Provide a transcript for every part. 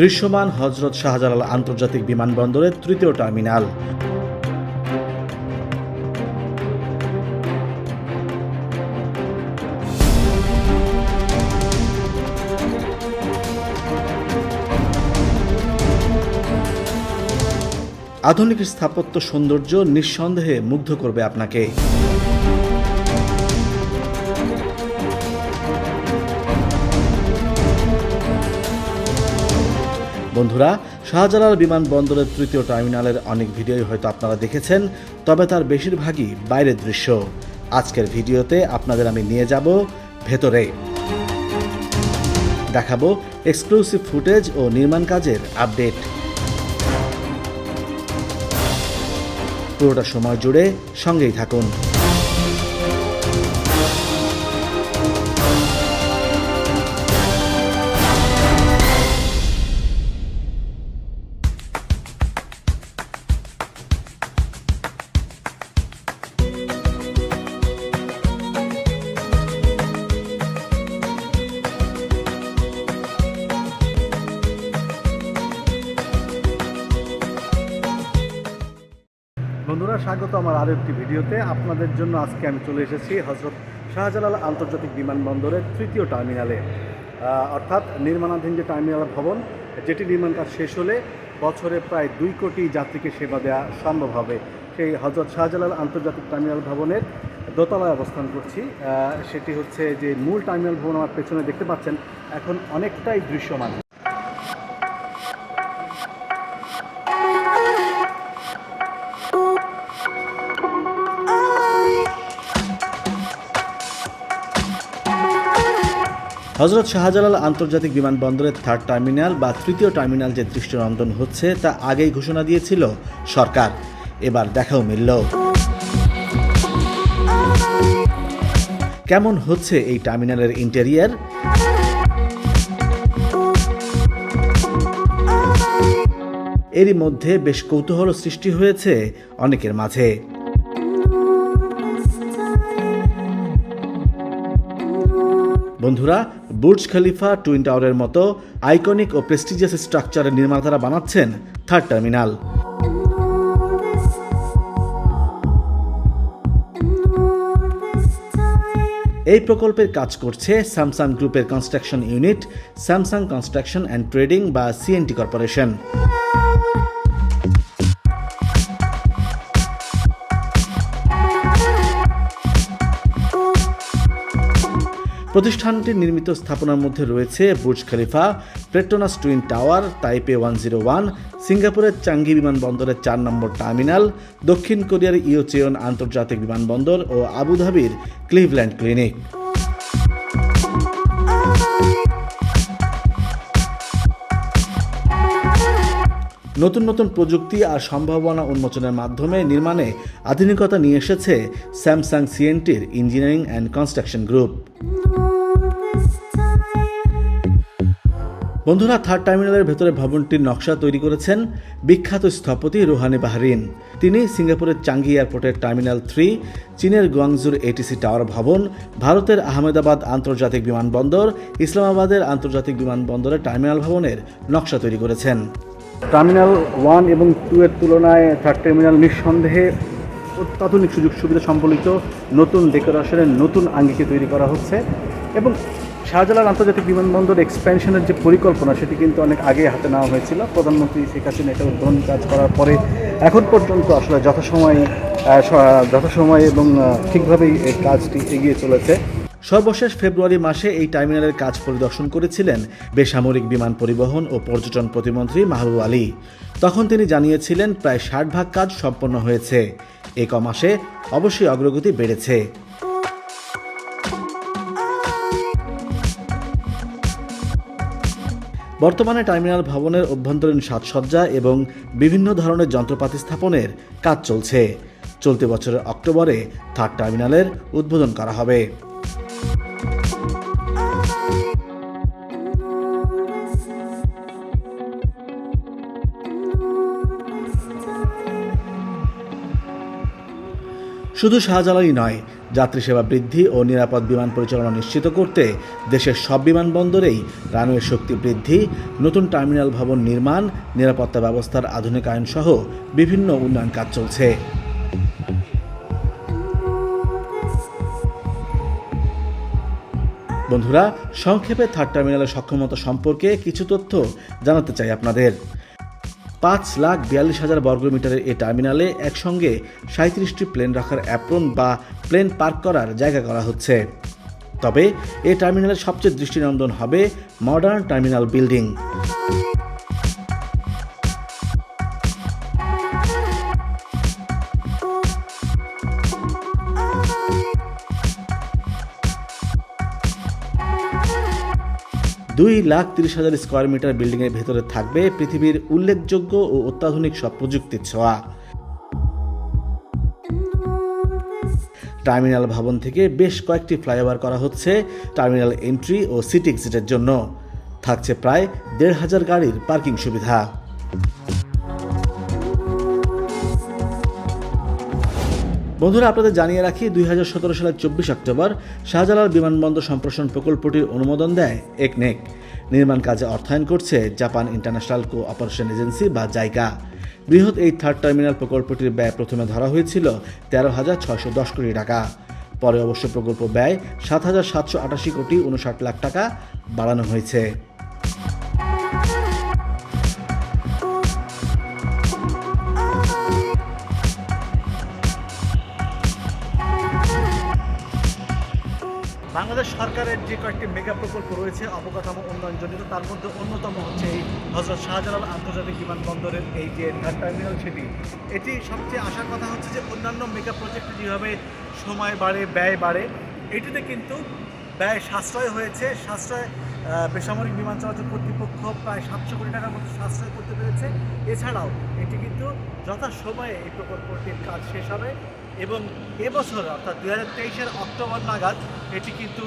দৃশ্যমান হজরত শাহজালাল আন্তর্জাতিক বিমানবন্দরের তৃতীয় টার্মিনাল। আধুনিক স্থাপত্য সৌন্দর্য নিঃসন্দেহে মুগ্ধ করবে আপনাকে। বন্ধুরা, শাহজালাল বিমানবন্দরের তৃতীয় টার্মিনালের অনেক ভিডিওই হয়তো আপনারা দেখেছেন, তবে তার বেশিরভাগই বাইরের দৃশ্য। আজকের ভিডিওতে আপনাদের আমি নিয়ে যাব ভেতরে। দেখাবো এক্সক্লুসিভ ফুটেজ ও নির্মাণ কাজের আপডেট পুরোটা সময় জুড়ে সঙ্গেই থাকুন। বন্ধুরা, স্বাগত আমার আরও একটি ভিডিওতে। আপনাদের জন্য আজকে আমি চলে এসেছি হজরত শাহজালাল আন্তর্জাতিক বিমানবন্দরের তৃতীয় টার্মিনালে। অর্থাৎ নির্মাণাধীন যে টার্মিনাল ভবন, যেটি নির্মাণ কাজ শেষ হলে বছরে প্রায় দুই কোটি যাত্রীকে সেবা দেওয়া সম্ভব হবে। সেই হজরত শাহজালাল আন্তর্জাতিক টার্মিনাল ভবনের দোতলায় অবস্থান করছি। সেটি হচ্ছে যে মূল টার্মিনাল ভবন আমার পেছনে দেখতে পাচ্ছেন। এখন অনেকটাই দৃশ্যমান। হজরত শাহজালাল আন্তর্জাতিক বিমানবন্দরের থার্ড টার্মিনাল বা তৃতীয় টার্মিনাল যে দৃষ্টিনন্দন হচ্ছে, তা আগেই ঘোষণা দিয়েছিল সরকার। এবার দেখাও মিলল। কেমন হচ্ছে এই টার্মিনালের ইন্টেরিয়ার এরই মধ্যে বেশ কৌতূহল সৃষ্টি হয়েছে অনেকের মাঝে। বন্ধুরা, বুর্জ খলিফা টুইন টাওয়ারের মতো আইকনিক ও প্রেস্টিজিয়াস স্ট্রাকচারের নির্মাতারা বানাচ্ছেন থার্ড টার্মিনাল। এই প্রকল্পের কাজ করছে স্যামসাং গ্রুপের construction unit, Samsung construction and trading বা সিএনটি কর্পোরেশন। প্রতিষ্ঠানটির নির্মিত স্থাপনার মধ্যে রয়েছে Burj Khalifa Petronas twin tower, Taipei one zero one, সিঙ্গাপুরের চাঙ্গি বিমানবন্দরের চার নম্বর টার্মিনাল, দক্ষিণ কোরিয়ার ইয়োচেয়ন আন্তর্জাতিক বিমানবন্দর ও আবুধাবির ক্লিভল্যান্ড ক্লিনিক। নতুন নতুন প্রযুক্তি আর সম্ভাবনা উন্মোচনের মাধ্যমে নির্মাণে আধুনিকতা নিয়ে এসেছে স্যামসাং সিএনটির ইঞ্জিনিয়ারিং অ্যান্ড কনস্ট্রাকশন গ্রুপ। বন্ধুরা থার্ড টার্মিনালের ভেতরে ভবনটির নকশা তৈরি করেছেন বিখ্যাত স্থপতি রুহানি বাহরিন। তিনি সিঙ্গাপুরের চাঙ্গি এয়ারপোর্টের টার্মিনাল থ্রি, চীনের গুয়াংজুর এটিসি টাওয়ার ভবন, ভারতের আহমেদাবাদ আন্তর্জাতিক বিমানবন্দর, ইসলামাবাদের আন্তর্জাতিক বিমানবন্দরের টার্মিনাল ভবনের নকশা তৈরি করেছেন। টার্মিনাল ওয়ান এবং টু এর তুলনায় থার্ড টার্মিনাল নিঃসন্দেহে অত্যাধুনিক সুযোগ সুবিধা সম্বলিত নতুন ডেকোরেশনের নতুন আঙ্গিকে তৈরি করা হচ্ছে এবং শাহজালাল আন্তর্জাতিক বিমানবন্দর এক্সপ্যানশনের যে পরিকল্পনা, সেটি কিন্তু অনেক আগে হাতে নেওয়া হয়েছিল। প্রধানমন্ত্রী শেখ হাসিনা এটা উদ্বোধন কাজ করার পরে এখন পর্যন্ত আসলে যথাসময়ে যথাসময়ে এবং ঠিকভাবেই এই কাজটি এগিয়ে চলেছে। সর্বশেষ ফেব্রুয়ারি মাসে এই টার্মিনালের কাজ পরিদর্শন করেছিলেন বেসামরিক বিমান পরিবহন ও পর্যটন প্রতিমন্ত্রী মাহবুব আলী। তখন তিনি জানিয়েছিলেন, প্রায় ষাট ভাগ কাজ সম্পন্ন হয়েছে। এ ক মাসে অবশ্যই অগ্রগতি বেড়েছে। বর্তমানে টার্মিনাল ভবনের অভ্যন্তরীণ সাজসজ্জা এবং বিভিন্ন ধরনের যন্ত্রপাতি স্থাপনের কাজ চলছে। চলতি বছরের অক্টোবরে থার্ড টার্মিনালের উদ্বোধন করা হবে। শুধু শাহজালালই নয় যাত্রী সেবা বৃদ্ধি ও নিরাপদ বিমান পরিচালনা নিশ্চিত করতে দেশের সব বিমানবন্দরেই রানওয়ে শক্তি বৃদ্ধি, নতুন টার্মিনাল ভবন নির্মাণ, নিরাপত্তা ব্যবস্থার আধুনিকায়ন সহ বিভিন্ন উন্নয়ন কাজ চলছে। বন্ধুরা, সংক্ষেপে থার্ড টার্মিনালের সক্ষমতা সম্পর্কে কিছু তথ্য জানাতে চাই আপনাদের। পাঁচ লাখ বিয়াল্লিশ হাজার বর্গমিটারের এই টার্মিনালে একসঙ্গে সাঁত্রিশটি প্লেন রাখার অ্যাপ্রন বা প্লেন পার্ক করার জায়গা করা হচ্ছে। তবে এই টার্মিনালের সবচেয়ে দৃষ্টিনন্দন হবে মডার্ন টার্মিনাল বিল্ডিং। দুই লাখ তিরিশ হাজার স্কোয়ার মিটার বিল্ডিংয়ের ভেতরে থাকবে পৃথিবীর উল্লেখযোগ্য ও অত্যাধুনিক সব প্রযুক্তির ছোঁয়া। টার্মিনাল ভবন থেকে বেশ কয়েকটি ফ্লাইওভার করা হচ্ছে টার্মিনাল এন্ট্রি ও সিটি এক্সিটের জন্য। থাকছে প্রায় দেড় হাজার গাড়ির পার্কিং সুবিধা। বন্ধুরা, আপনাদের জানিয়ে রাখি, দুই হাজার সতেরো সালের চব্বিশ অক্টোবর শাহজালাল বিমানবন্দর সম্প্রসারণ প্রকল্পটির অনুমোদন দেয় একনেক। নির্মাণ কাজে অর্থায়ন করছে জাপান ইন্টারন্যাশনাল কো অপারেশন এজেন্সি বা জাইকা বৃহৎ এই থার্ড টার্মিনাল প্রকল্পটির ব্যয় প্রথমে ধরা হয়েছিল তেরো হাজার ছয়শো দশ কোটি টাকা। পরে অবশ্য প্রকল্প ব্যয় সাত হাজার সাতশো আটাশি কোটি উনষাট লাখ টাকা বাড়ানো হয়েছে। বাংলাদেশ সরকারের যে কয়েকটি মেগা প্রকল্প রয়েছে, অবকাঠামো উন্নয়নজনিত তার মধ্যে অন্যতম হচ্ছে এই হজরত শাহজালাল আন্তর্জাতিক বিমানবন্দরের এই যে টার্মিনাল সেটি। এটি সবচেয়ে আসার কথা হচ্ছে যে অন্যান্য মেগা প্রজেক্টে যেভাবে সময় বাড়ে, ব্যয় বাড়ে, এটিতে কিন্তু ব্যয় সাশ্রয় হয়েছে। সাশ্রয় বেসামরিক বিমান চলাচল কর্তৃপক্ষ প্রায় সাতশো কোটি টাকার মতো সাশ্রয় করতে পেরেছে। এছাড়াও এটি কিন্তু যথাসময়ে এই প্রকল্পটির কাজ শেষ হবে। এবং এবছর অর্থাৎ দু হাজার তেইশের অক্টোবর নাগাদ, এটি কিন্তু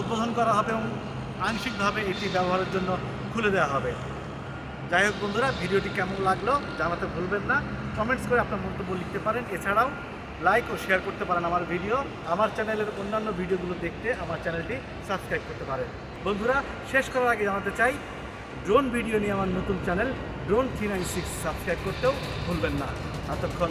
উদ্বোধন করা হবে এবং আংশিকভাবে এটি ব্যবহারের জন্য খুলে দেওয়া হবে। যাই হোক বন্ধুরা, ভিডিওটি কেমন লাগল জানাতে ভুলবেন না। কমেন্টস করে আপনার মন্তব্য লিখতে পারেন। এছাড়াও, লাইক ও শেয়ার করতে পারেন আমার ভিডিও। আমার চ্যানেলের অন্যান্য ভিডিওগুলো দেখতে আমার চ্যানেলটি সাবস্ক্রাইব করতে পারেন। বন্ধুরা, শেষ করার আগে জানাতে চাই, ড্রোন ভিডিও নিয়ে আমার নতুন channel, drone three six subscribe করতেও ভুলবেন না। এতক্ষণ